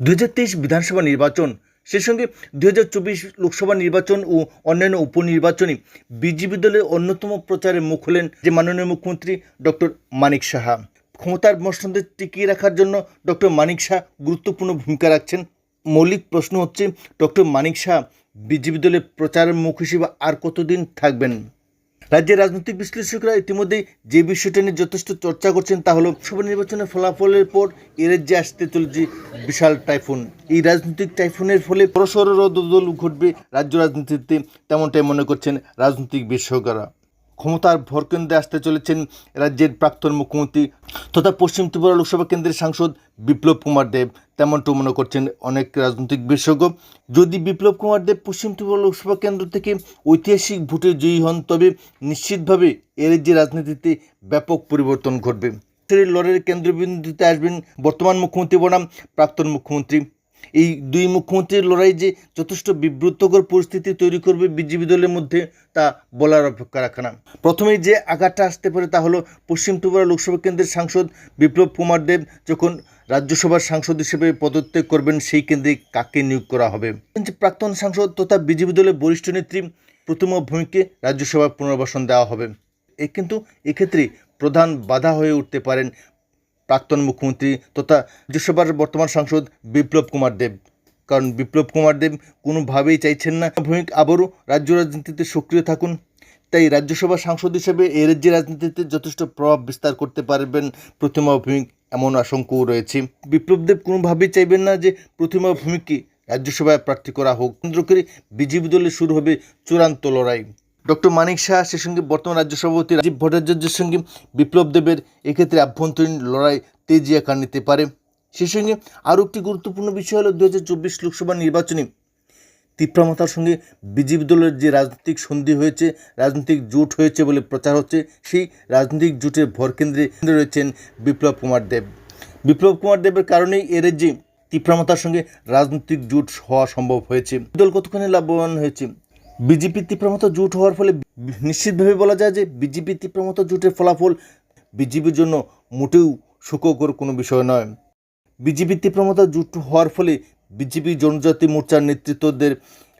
দুই হাজার তেইশ বিধানসভা নির্বাচন, সেই সঙ্গে দুই হাজার চব্বিশ লোকসভা নির্বাচন ও অন্যান্য উপনির্বাচনে বিজেপি দলের অন্যতম প্রচারে মুখ হলেন যে মাননীয় মুখ্যমন্ত্রী ডক্টর মানিক সাহা। ক্ষমতার মসনদে টিকিয়ে রাখার জন্য ডক্টর মানিক শাহ গুরুত্বপূর্ণ ভূমিকা রাখছেন। মৌলিক প্রশ্ন হচ্ছে, ডক্টর মানিক শাহ বিজেপি দলের প্রচারের মুখ হিসেবে আর কতদিন থাকবেন? রাজ্যের রাজনৈতিক বিশ্লেষকরা ইতিমধ্যেই যে বিষয়টা নিয়ে যথেষ্ট চর্চা করছেন তা হলো লোকসভা নির্বাচনের ফলাফলের পর এ রাজ্যে আসতে চলেছে বিশাল টাইফুন। এই রাজনৈতিক টাইফুনের ফলে বড়সড় রদদল ঘটবে রাজ্য রাজনীতিতে, তেমনটাই মনে করছেন রাজনৈতিক বিশেষজ্ঞরা ক্ষমতার ভরকেন্দ্রে আসতে চলেছেন রাজ্যের প্রাক্তন মুখ্যমন্ত্রী তথা পশ্চিম ত্রিপুরা লোকসভা কেন্দ্রের সাংসদ বিপ্লব কুমার দেব। তেমনটাও মনে করছেন অনেক রাজনৈতিক বিশেষজ্ঞ। যদি বিপ্লব কুমার দেব পশ্চিম ত্রিপুরা লোকসভা কেন্দ্র থেকে ঐতিহাসিক ভোটে জয়ী হন, তবে নিশ্চিতভাবে এ রাজ্যের রাজনীতিতে ব্যাপক পরিবর্তন ঘটবে। সেই লড়াইয়ের কেন্দ্রবিন্দুতে আসবেন বর্তমান মুখ্যমন্ত্রী বনাম, প্রাক্তন মুখ্যমন্ত্রী। এই দুই মুখ্যমন্ত্রীর লড়াই যে যথেষ্ট বিব্রতকর পরিস্থিতি তৈরি করবে বিজেপি দলের মধ্যে, তা বলার অপেক্ষা রাখে না। প্রথমেই যে আঘাতটা আসতে পারে তা হলো পশ্চিম ত্রিপুরা লোকসভা কেন্দ্রের সাংসদ বিপ্লব কুমার দেব, যখন রাজ্যসভার সাংসদ হিসেবে পদত্যাগ করবেন সেই কেন্দ্রে কাকে নিয়োগ করা হবে? প্রাক্তন সাংসদ তথা বিজেপি দলের বরিষ্ঠ নেত্রী প্রতিমা ভূমিকে রাজ্যসভার পুনর্বাসন দেওয়া হবে। এ কিন্তু এক্ষেত্রে প্রধান বাধা হয়ে উঠতে পারেন প্রাক্তন মুখ্যমন্ত্রী তথা রাজ্যসভার বর্তমান সাংসদ বিপ্লব কুমার দেব। কারণ বিপ্লব কুমার দেব কোনোভাবেই চাইছেন না ভূমিক আবারও রাজ্য রাজনীতিতে সক্রিয় থাকুন। তাই রাজ্যসভা সাংসদ হিসেবে এ রাজ্যের রাজনীতিতে যথেষ্ট প্রভাব বিস্তার করতে পারবেন প্রতিমা ভূমিক এমন আশঙ্কাও রয়েছে। বিপ্লব দেব কোনোভাবেই চাইবেন না যে প্রতিমা ভূমিকে রাজ্যসভায় প্রার্থী করা হোক। কেন্দ্র করে বিজেপি দলে শুরু হবে চূড়ান্ত লড়াই। ডক্টর মানিক শাহ সে সঙ্গে বর্তমান রাজ্য সভাপতি রাজীব ভট্টাচার্যের সঙ্গে বিপ্লব দেবের এক্ষেত্রে আভ্যন্তরীণ লড়াই তেজি আকার নিতে পারে। সেই সঙ্গে আরও একটি গুরুত্বপূর্ণ বিষয় হলো দুই হাজার চব্বিশ লোকসভা নির্বাচনে তিপ্রামতার সঙ্গে বিজেপি দলের যে রাজনৈতিক সন্ধি হয়েছে, রাজনৈতিক জোট হয়েছে বলে প্রচার হচ্ছে, সেই রাজনৈতিক জোটের ভরকেন্দ্রে রয়েছেন বিপ্লব কুমার দেব। বিপ্লব কুমার দেবের কারণেই এর যে তিপ্রামতার সঙ্গে রাজনৈতিক জোট হওয়া সম্ভব হয়েছে। দল কতখানি লাভবান হয়েছে? বিজেপি তিপ্রামতা জোট হওয়ার ফলে নিশ্চিতভাবে বলা যায় যে বিজেপি তিপ্রামতা জোটের ফলাফল বিজেপির জন্য মোটেও সুখকর কোনো বিষয় নয়। বিজেপি তীব্রমতা জুট হওয়ার ফলে বিজেপি জনজাতি মোর্চার নেতৃত্বদের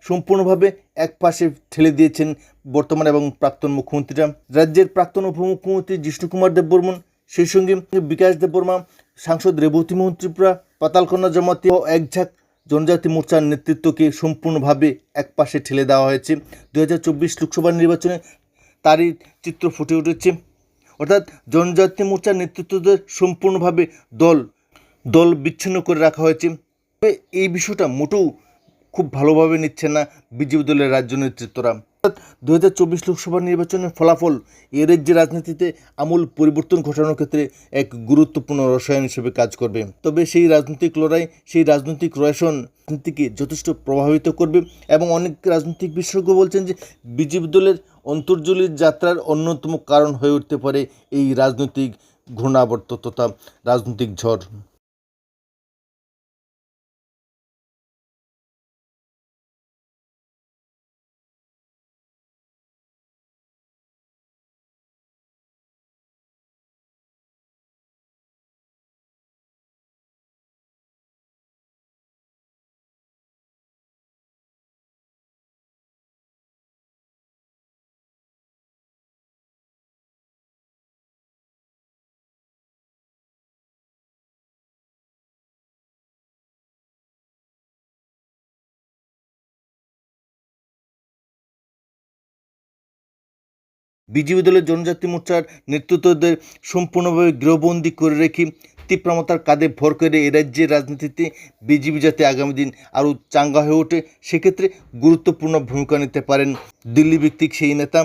সম্পূর্ণভাবে এক পাশে ঠেলে দিয়েছেন বর্তমান এবং প্রাক্তন মুখ্যমন্ত্রীরা। রাজ্যের প্রাক্তন উপমুখ্যমন্ত্রী জিষ্ণু কুমার দেববর্মন, সেই সঙ্গে বিকাশ দেববর্মা, সাংসদ রেবতী মোহন ত্রিপুরা পাতালকন্যা জমাতি ও একঝাঁক জনজাতি মোর্চার নেতৃত্বকে সম্পূর্ণভাবে এক পাশে ঠেলে দেওয়া হয়েছে। দু হাজার চব্বিশ লোকসভা নির্বাচনে তারই চিত্র ফুটে উঠেছে। অর্থাৎ জনজাতি মোর্চার নেতৃত্বদের সম্পূর্ণভাবে দল দল বিচ্ছিন্ন করে রাখা হয়েছে। এই বিষয়টা মোটেও খুব ভালোভাবে নিচ্ছে না বিজেপি দলের রাজ্য নেতৃত্বরা। দু হাজার চব্বিশ লোকসভা নির্বাচনের ফলাফল এ রাজ্যের রাজনীতিতে আমূল পরিবর্তন ঘটানোর ক্ষেত্রে এক গুরুত্বপূর্ণ রসায়ন হিসেবে কাজ করবে। তবে সেই রাজনৈতিক লড়াই, সেই রাজনৈতিক রসায়ন রাজনীতিকে যথেষ্ট প্রভাবিত করবে এবং অনেক রাজনৈতিক বিশেষজ্ঞ বলছেন যে বিজেপি দলের অন্তর্জলীয় যাত্রার অন্যতম কারণ হয়ে উঠতে পারে এই রাজনৈতিক ঘূর্ণাবর্ত তথা রাজনৈতিক ঝড়। বিজেপি দলের জনজাতি মোর্চার নেতৃত্বদের সম্পূর্ণভাবে গৃহবন্দী করে রেখে তীব্রমতার কাঁধে ভর করে এ রাজ্যের রাজনীতিতে বিজেপি যাতে আগামী দিন আরও চাঙ্গা হয়ে ওঠে, সেক্ষেত্রে গুরুত্বপূর্ণ ভূমিকা নিতে পারেন দিল্লি ভিত্তিক সেই নেতা।